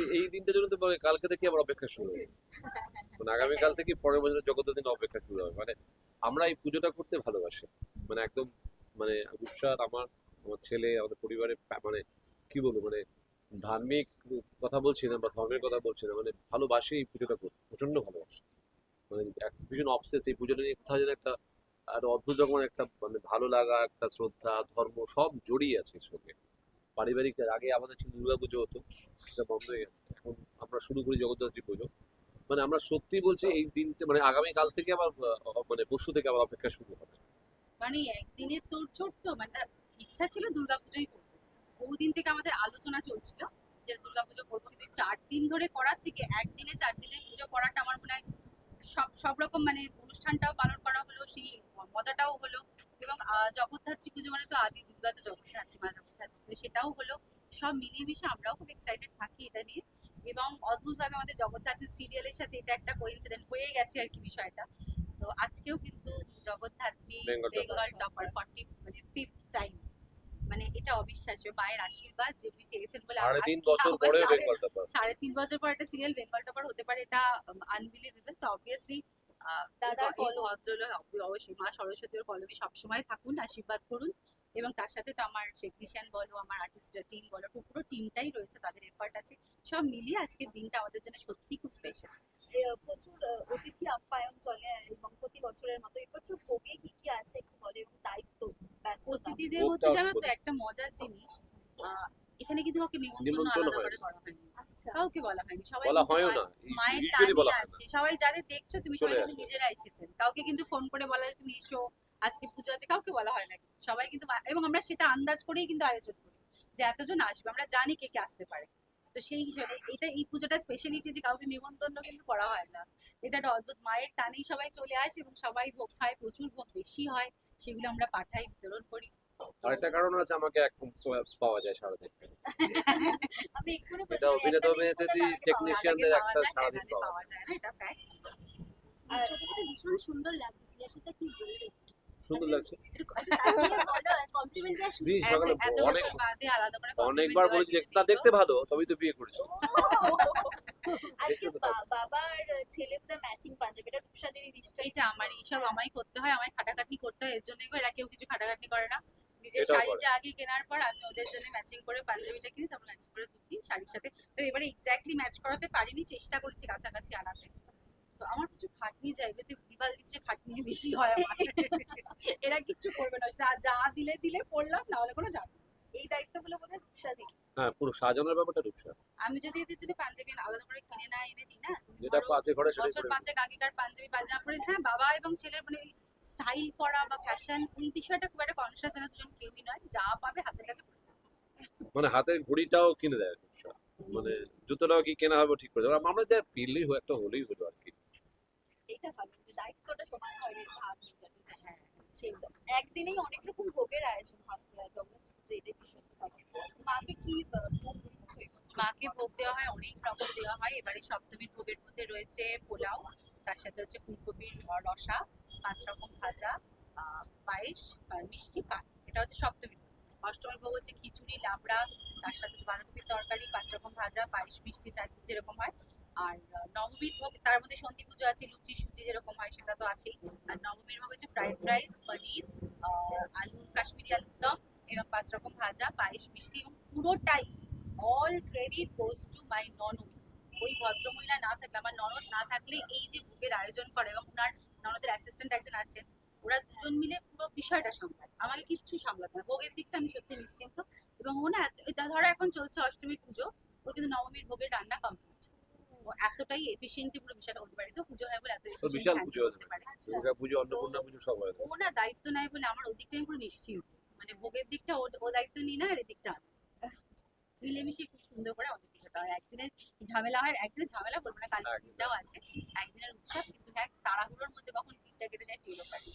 এই- দিনটার জন্য তো মানে কালকে থেকে আবার অপেক্ষা শুরু হবে। মানে আগামীকাল থেকে পরের বছর জগতের দিন অপেক্ষা শুরু হবে। মানে আমরা এই পুজোটা করতে ভালোবাসি। মানে একদম মানে রূপসার আমার আমার ছেলে, আমাদের পরিবারের পা- মানে কি বলব মানে ধার্মিক কথা বলছি না বা ধর্মের কথা বলছি না মানে ভালোবাসি এই পুজোটা করতে প্রচণ্ড ভালোবাসি। মানে ভীষণ অবসেস এই পুজোটা নিয়ে কোথাও যেন একটা, আর অদ্ভুত রকমের একটা মানে ভালো লাগা, একটা শ্রদ্ধা, ধর্ম সব জড়িয়ে আছে এর সঙ্গে। পারিবারিক আগে আমাদের ছিল দুর্গা পুজো হতো, সেটা বন্ধ হয়ে গেছে। এখন আমরা শুরু করি জগদ্ধাত্রী পুজো। মানে আমরা সত্যি বলছি এই দিনটা মানে আগামী কাল থেকে আবার মানে পরশু থেকে আবার অপেক্ষা শুরু হবে। মানে একদিনের তোর ছোট তো মানে ইচ্ছা ছিল দুর্গাপুজোই করব। বহুদিন থেকে আমাদের আলোচনা চলছিল যে দুর্গাপুজো করব, কিন্তু চার দিন ধরে করার থেকে একদিনে চার দিনের পুজো করাটা আমার মনে হয় সব সব রকম মানে অনুষ্ঠানটাও পালন করা হলো, সেই মজাটাও হলো। এবং জগদ্ধাত্রী পুজো মানে তো আদি দুর্গা তো জগদ্ধাত্রী মা জগদ্ধাত্রী পুজো, সেটাও হলো সব মিলিয়ে মিশে আমরাও খুব এক্সাইটেড থাকি এটা নিয়ে। এবং অদ্ভুতভাবে আমাদের জগদ্ধাত্রী সিরিয়ালের সাথে এটা একটা কোইন্সিডেন্ট হয়ে গেছে আর কি বিষয়টা। তো আজকেও কিন্তু জগদ্ধাত্রী বেঙ্গল টপার। ফর্টি মানে ফিফথ টাইম মানে এটা অবিশ্বাস্য মায়ের আশীর্বাদ যে উনি চেয়েছেন বলে সাড়ে তিন বছর পর একটা সিরিয়াল বেঙ্গল টপার হতে পারে এটা আনবিলিভেবল তো অবভিয়াসলি দাদার কলম। ভদ্রলোক অবশ্যই মা সরস্বতীর কলমে সবসময় থাকুন আশীর্বাদ করুন এবং তার সাথে তো আমার টেকনিশিয়ান বলো আমার আর্টিস্ট টিম বলো পুরো টিমটাই রয়েছে তাদের এফার্ট আছে। সব মিলিয়ে আজকের দিনটা আমাদের জন্য সত্যি খুব স্পেশাল প্রচুর অতিথি আপ্যায়ন চলে এবং প্রতি বছরের মতো এবছর ভোগে কি কি আছে একটু বলে এবং দায়িত্ব অতিথিদের মধ্যে জানো তো একটা মজার জিনিস আহ, এখানে কিন্তু কাউকে নিমন্ত্রণ আলাদা করে করা হয়নি। কাউকে বলা হয়নি। সবাই বলা মায়ের- না মায়ের টানে আছে। সবাই যাদের দেখছ তুমি সবাই কিন্তু নিজেরা এসেছেন। কাউকে কিন্তু ফোন করে বলা যে তুমি এসো আজকে পুজো আছে। কাউকে বলা হয় না সবাই কিন্তু এবং আমরা সেটা আন্দাজ করেই কিন্তু আয়োজন করি যে এতজন আসবে আমরা জানি কে কে আসতে পারে। তো সেই হিসেবে এটা এই পুজোটা স্পেশালিটি যে কাউকে নিমন্ত্রণ কিন্তু করা হয় না। এটা একটা অদ্ভুত। মায়ের টানেই সবাই চলে আসে এবং সবাই ভোগ খায় প্রচুর ভোগ বেশি হয়। সেগুলো আমরা পাঠাই বিতরণ করি। আরেকটা কারণ আছে আমাকে এখন পাওয়া যায় সারাদিন। আমি এটা অভিনেতা অভিনেত্রী টেকনিশিয়ানদের একটা পাওয়া যায়। না এটা। ছবিটা ভীষণ সুন্দর লাগছে কি সুন্দর লাগছে। অনেকবার বলেছি তা দেখতে ভালো তবেই তো বিয়ে করেছি। আজকে দেখতে তো পাবো। বা- বাবার ছেলে ম্যাচিং রূপসাদের নিশ্চয়ই আমার এইসব আমায় করতে হয় আমায় খাটাখাটনি করতে হয় এর জন্য এরা কেউ কিছু খাটাখাটনি করে না। নিজের শাড়িটা আগে কেনার পর আমি ওদের জন্য ম্যাচিং করে পাঞ্জাবিটা কিনি তারপর ম্যাচিং করে ধুতি শাড়ির সাথে। তো এবারে এক্স্যাক্টলি ম্যাচ করাতে পারিনি চেষ্টা করেছি কাছাকাছি আনাতে। তো আমার কিছু খাটনি জায়গাতে ভুলভাল কিছু খাটনি বেশি হয় আমার। এরা কিচ্ছু করবে না যা- যা দিলে দিলে পড়লাম না হলে কোনো যাবে। এই দায়িত্বগুলো বোধহয় রূপসাদি হ্যাঁ পুরো সাজানোর ব্যাপারটা রূপসা। আমি যদি এদের জন্য পাঞ্জাবি আলাদা করে কিনে না এনে দিই না যেটা আছে ঘরে সেটাই বছর পাঁচেক আগেকার পাঞ্জাবি পাজামা পরে হ্যাঁ বাবা এবং ছেলের মানে স্টাইল করা বা ফ্যাশন ওই বিষয়টা খুব একটা কনসিয়াস না দুজন কেউই নয় যা পাবে হাতের কাছে মানে হাতের ঘড়িটাও কিনে দেয় মানে জুতোটাও কি কেনা হবে ঠিক করে দেয়। আমরা যা পিললেই হয় একটা হলেই হলো আর কি। এটা ভালো যে দায়িত্বটা সমান হয় হয়ে। হ্যাঁ। একদিনেই অনেক রকম ভোগের আয়োজন হয়। মাকে কি? মাকে ভোগ দেওয়া হয় অনেক রকম দেওয়া হয়। এবারে সপ্তমীর ভোগের মধ্যে রয়েছে পোলাও তার সাথে হচ্ছে ফুলকপির রসা। পাঁচ রকম ভাজা পায়েস আর মিষ্টি পান। এটা হচ্ছে সপ্তমীর ভোগ অষ্টমীর ভোগ হচ্ছে খিচুড়ি, লাবড়া, তার সাথে বাঁধাকপির তরকারি, পাঁচ রকম ভাজা, পায়েস, মিষ্টি, চাটনি যেরকম হয়। আর নবমীর ভোগ, তার মধ্যে সন্ধি পুজো আছে, লুচি, সুজি যেরকম হয়, সেটা তো আছেই। আর নবমীর ভোগ হচ্ছে ফ্রাইড রাইস পনির আলু, কাশ্মীরি আলুর দম এবং পাঁচ রকম ভাজা, পায়েস, মিষ্টি এবং পুরোটাই all credit goes to my ননদ। ওই ভদ্রমহিলা না থাকলে, আমার ননদ না থাকলে এই যে ভোগের আয়োজন করে এবং ওনার ননদের অ্যাসিস্ট্যান্ট একজন আছেন ওরা দুজন মিলে পুরো বিষয়টা সামলায়। আমাকে কিচ্ছু সামলাতে না। ভোগের দিকটা আমি সত্যি নিশ্চিন্ত। এবং ও না ধরো এখন চলছে অষ্টমীর পুজো ওর কিন্তু নবমীর ভোগের রান্না কমপ্লিট এতটাই এফিসিয়েন্টলি পুরো বিষয়টা বাড়িতেও পুজো হয় বলে এত বিশাল পুজো করতে পারে। দুর্গা পুজো অন্নপূর্ণা পুজো সব হয়। ও না দায়িত্ব নেয় বলে আমার ওই দিকটা আমি পুরো নিশ্চিন্ত। মানে ভোগের দিকটা ও ও দায়িত্ব নিই না আর এদিকটা। মিলেমিশে খুব সুন্দর করে আমাদের হয় একদিনের ঝামেলা হয় একদিনের ঝামেলা বলব না কালী পুজোটাও আছে একদিনের উৎসব কিন্তু এক তাড়াহুড়োর মধ্যে কখন দিনটা কেটে যায় টেরও পারি।